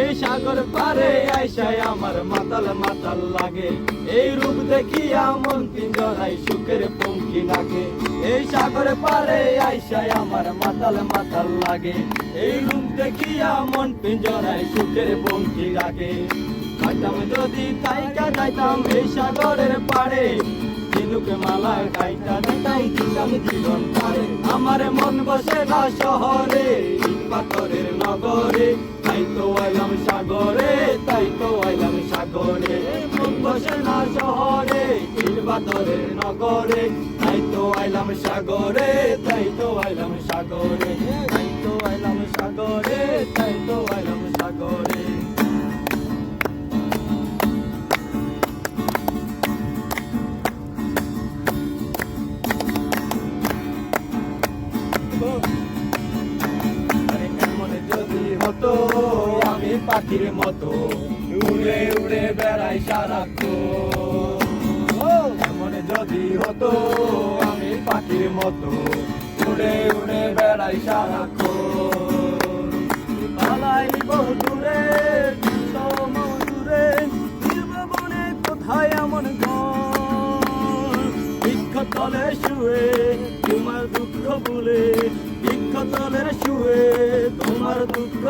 এই সাগর পারে আইসাই আমার মাতাল মাতাল লাগে। এই রূপ দেখিয়া মন পিঞ্জরাই সুখের পঙ্কি লাগে। এই সাগর পারে আইসাই আমার মাতাল মাতাল লাগে। এই রূপ দেখিয়া মন পিঞ্জরাই সুখের পঙ্কি লাগে। খাইতাম যদি তাইকা যাইতাম এই সাগরের পাড়ে। ঝিনুকে মালা গাইতা দিতাম দিতাম জীবন পারে আমার মন বসে না শহরে পাথরের নগরে। বসে না শহরে পাথরের নগরে তাই তো আইলাম সাগরে তাই তো আইলাম সাগরে তাই তো আইলাম সাগরে। তাই তো আইলাম সাগরে আমি পাখির মতো উড়ে উড়ে বেড়াই সারাক্ষণ। এমন যদি হতো, আমি পাখির মতো উড়ে উড়ে বেড়াই সারাক্ষণ। পালাই বহু দূরে দূরে বনে কোথায় এমন বৃক্ষ তলে শুয়ে তোমার দুঃখ ভুলে, বৃক্ষ তলে শুয়ে তোমার দুঃখ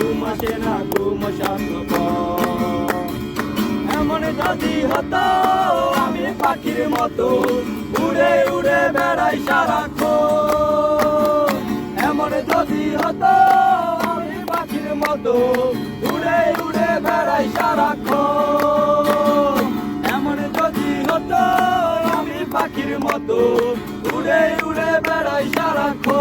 ভুলে ঘুমাসে না ঘুম শান্ত এমন যদি হতো, আমি পাখির মতো উড়ে উড়ে বেড়াই সারাক্ষণ। এমন যদি হতো, আমি পাখির মতো উড়ে উড়ে বেড়াই সারাক্ষণ। এমন যদি হতো, আমি পাখির মতো উড়ে উড়ে বেড়াই সারাক্ষণ।